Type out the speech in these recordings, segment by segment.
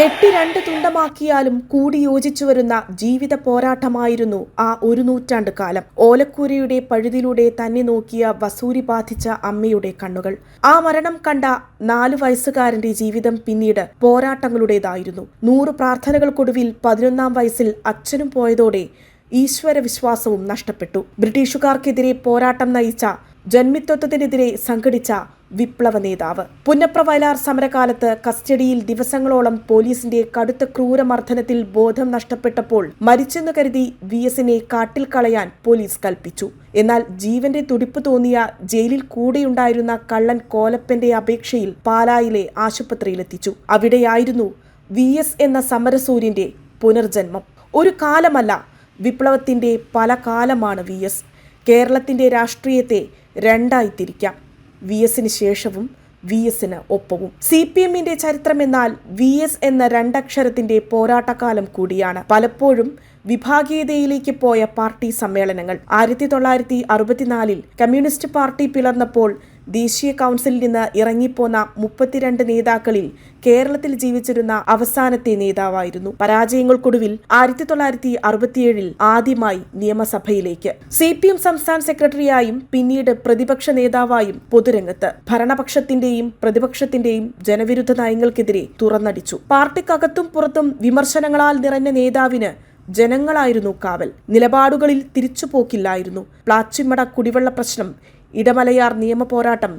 വെട്ടി രണ്ട് തുണ്ടമാക്കിയാലും കൂടി യോജിച്ചു വരുന്ന ജീവിത പോരാട്ടമായിരുന്നു ആ ഒരു നൂറ്റാണ്ട് കാലം. ഓലക്കൂരയുടെ പഴുതിലൂടെ തന്നെ നോക്കിയ വസൂരി ബാധിച്ച അമ്മയുടെ കണ്ണുകൾ. ആ മരണം കണ്ട നാലു വയസ്സുകാരന്റെ ജീവിതം പിന്നീട് പോരാട്ടങ്ങളുടേതായിരുന്നു. നൂറ് പ്രാർത്ഥനകൾക്കൊടുവിൽ പതിനൊന്നാം വയസ്സിൽ അച്ഛനും പോയതോടെ ഈശ്വര വിശ്വാസവും നഷ്ടപ്പെട്ടു. ബ്രിട്ടീഷുകാർക്കെതിരെ പോരാട്ടം നയിച്ച ജന്മിത്വത്തിനെതിരെ സംഘടിച്ച വിപ്ലവ നേതാവ്. പുന്നപ്ര വയലാർ സമരകാലത്ത് കസ്റ്റഡിയിൽ ദിവസങ്ങളോളം പോലീസിന്റെ കടുത്ത ക്രൂരമർദ്ദനത്തിൽ ബോധം നഷ്ടപ്പെട്ടപ്പോൾ മരിച്ചെന്ന് കരുതി വി എസിനെ കാട്ടിൽ കളയാൻ പോലീസ് കൽപ്പിച്ചു. എന്നാൽ ജീവന്റെ തുടിപ്പ് തോന്നിയ ജയിലിൽ കൂടെയുണ്ടായിരുന്ന കള്ളൻ കോലപ്പന്റെ അപേക്ഷയിൽ പാലായിലെ ആശുപത്രിയിലെത്തിച്ചു. അവിടെയായിരുന്നു വി എസ് എന്ന സമരസൂര്യന്റെ പുനർജന്മം. ഒരു കാലമല്ല വിപ്ലവത്തിന്റെ പല കാലമാണ് വി എസ്. കേരളത്തിന്റെ രാഷ്ട്രീയത്തെ രണ്ടായി തിരിക്കാം വി എസിന് ശേഷവും വി എസിന് ഒപ്പവും. സി പി എമ്മിന്റെ ചരിത്രമെന്നാൽ വി എസ് എന്ന രണ്ടക്ഷരത്തിന്റെ പോരാട്ടകാലം കൂടിയാണ്. പലപ്പോഴും വിഭാഗീയതയിലേക്ക് പോയ പാർട്ടി സമ്മേളനങ്ങൾ. ആയിരത്തി തൊള്ളായിരത്തി അറുപത്തിനാലിൽ കമ്മ്യൂണിസ്റ്റ് പാർട്ടി പിളർന്നപ്പോൾ ദേശീയ കൗൺസിലിൽ നിന്ന് ഇറങ്ങിപ്പോന്ന മുപ്പത്തിരണ്ട് നേതാക്കളിൽ കേരളത്തിൽ ജീവിച്ചിരുന്ന അവസാനത്തെ നേതാവായിരുന്നു. പരാജയങ്ങൾക്കൊടുവിൽ ആയിരത്തി തൊള്ളായിരത്തി അറുപത്തിയേഴിൽ ആദ്യമായി നിയമസഭയിലേക്ക്. സി പി എം സംസ്ഥാന സെക്രട്ടറിയായും പിന്നീട് പ്രതിപക്ഷ നേതാവായും പൊതുരംഗത്ത് ഭരണപക്ഷത്തിന്റെയും പ്രതിപക്ഷത്തിന്റെയും ജനവിരുദ്ധ നയങ്ങൾക്കെതിരെ തുറന്നടിച്ചു. പാർട്ടിക്കകത്തും പുറത്തും വിമർശനങ്ങളാൽ നിറഞ്ഞ നേതാവിന് ജനങ്ങളായിരുന്നു കാവൽ. നിലപാടുകളിൽ തിരിച്ചുപോക്കില്ലായിരുന്നു. പ്ലാച്ചിമട കുടിവെള്ള പ്രശ്നം ഇടമലയാർ നിയമ പോരാട്ടം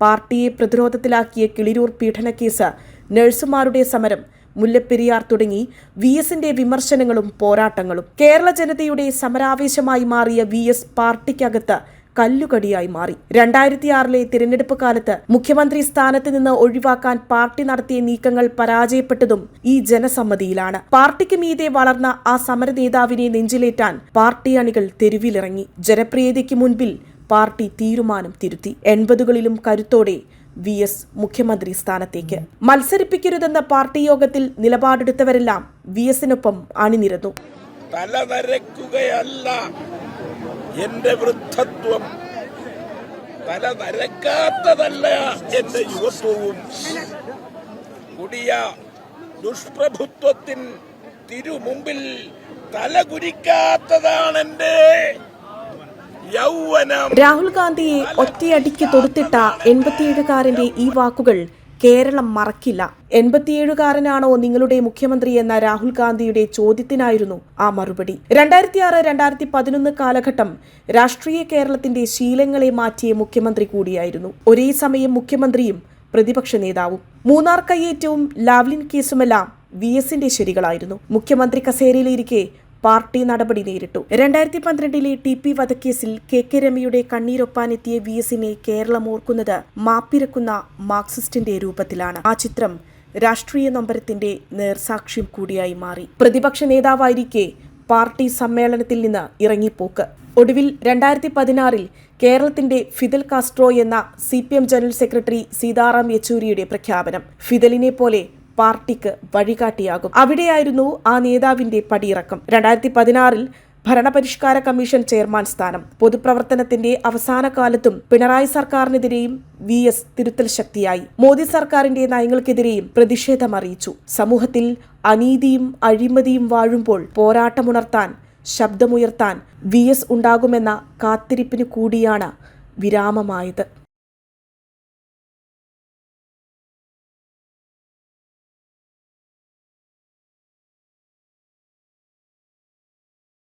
പാർട്ടിയെ പ്രതിരോധത്തിലാക്കിയ കിളിരൂർ പീഡനക്കേസ് നഴ്സുമാരുടെ സമരം മുല്ലപ്പെരിയാർ തുടങ്ങി വി എസിന്റെ വിമർശനങ്ങളും പോരാട്ടങ്ങളും. കേരള ജനതയുടെ സമരാവേശമായി മാറിയ വി എസ് പാർട്ടിക്കകത്ത് കല്ലുകടിയായി മാറി. രണ്ടായിരത്തി ആറിലെ തിരഞ്ഞെടുപ്പ് കാലത്ത് മുഖ്യമന്ത്രി സ്ഥാനത്ത് നിന്ന് ഒഴിവാക്കാൻ പാർട്ടി നടത്തിയ നീക്കങ്ങൾ പരാജയപ്പെട്ടതും ഈ ജനസമ്മതിയിലാണ്. പാർട്ടിക്ക് മീതെ വളർന്ന ആ സമര നേതാവിനെ നെഞ്ചിലേറ്റാൻ പാർട്ടി അണികൾ തെരുവിലിറങ്ങി. ജനപ്രിയതയ്ക്ക് മുൻപിൽ പാർട്ടി തീരുമാനം തിരുത്തി. എൺപതുകളിലും കരുത്തോടെ വി എസ് മുഖ്യമന്ത്രി സ്ഥാനത്തേക്ക്. മത്സരിപ്പിക്കരുതെന്ന പാർട്ടി യോഗത്തിൽ നിലപാടെടുത്തവരെല്ലാം വി എസിനൊപ്പം അണിനിരന്നു. തലനരക്കുകയല്ല എന്റെ വൃദ്ധത്വം തല നരക്കാത്തതല്ല എന്റെ യുവത്വവും. കുടിയ ദുഷ്പ്രഭുത്വത്തിൻ തിരുമുമ്പിൽ തലകുരിക്കാത്തതാണ് എന്റെ രാഹുൽ ഗാന്ധിയെ ഒറ്റയടിക്ക് തൊടുത്തിട്ട എൺപത്തിയേഴുകാരന്റെ ഈ വാക്കുകൾ കേരളം മറക്കില്ല. എൺപത്തിയേഴുകാരനാണോ നിങ്ങളുടെ മുഖ്യമന്ത്രി എന്ന രാഹുൽ ഗാന്ധിയുടെ ചോദ്യത്തിനായിരുന്നു ആ മറുപടി. രണ്ടായിരത്തി ആറ് രണ്ടായിരത്തി പതിനൊന്ന് കാലഘട്ടം രാഷ്ട്രീയ കേരളത്തിന്റെ ശീലങ്ങളെ മാറ്റിയ മുഖ്യമന്ത്രി കൂടിയായിരുന്നു. ഒരേ സമയം മുഖ്യമന്ത്രിയും പ്രതിപക്ഷ നേതാവും. മൂന്നാർ കയ്യേറ്റവും ലാവ്ലിൻ കേസുമെല്ലാം വി എസിന്റെ ശരികളായിരുന്നു. മുഖ്യമന്ത്രി കസേരയിലിരിക്കെ പാർട്ടി നടപടി നേരിട്ടു. രണ്ടായിരത്തി പന്ത്രണ്ടിലെ ടി പി വധക്കേസിൽ കെ കെ രമയുടെ കണ്ണീരൊപ്പാനെത്തിയ വി എസിനെ കേരളം ഓർക്കുന്നത് മാപ്പിരക്കുന്ന മാർക്സിസ്റ്റിന്റെ രൂപത്തിലാണ്. ആ ചിത്രം രാഷ്ട്രീയ നൊമ്പരത്തിന്റെ നേർസാക്ഷ്യം കൂടിയായി മാറി. പ്രതിപക്ഷ നേതാവായിരിക്കെ പാർട്ടി സമ്മേളനത്തിൽ നിന്ന് ഇറങ്ങിപ്പോക്ക്. ഒടുവിൽ രണ്ടായിരത്തി പതിനാറിൽ കേരളത്തിന്റെ ഫിദൽ കാസ്ട്രോ എന്ന C P M general secretary Sitaram യെച്ചൂരിയുടെ പ്രഖ്യാപനം. ഫിദലിനെ പോലെ പാർട്ടിക്ക് വഴികാട്ടിയാകും. അവിടെയായിരുന്നു ആ നേതാവിന്റെ പടിയിറക്കം. രണ്ടായിരത്തി പതിനാറിൽ ഭരണപരിഷ്കാര കമ്മീഷൻ ചെയർമാൻ സ്ഥാനം. പൊതുപ്രവർത്തനത്തിന്റെ അവസാന കാലത്തും പിണറായി സർക്കാരിനെതിരെയും വി എസ് തിരുത്തൽ ശക്തിയായി. മോദി സർക്കാരിന്റെ നയങ്ങൾക്കെതിരെയും പ്രതിഷേധമറിയിച്ചു സമൂഹത്തിൽ അനീതിയും അഴിമതിയും വാഴുമ്പോൾ പോരാട്ടമുണർത്താൻ ശബ്ദമുയർത്താൻ വി എസ് ഉണ്ടാകുമെന്ന കാത്തിരിപ്പിനു കൂടിയാണ് വിരാമമായത്.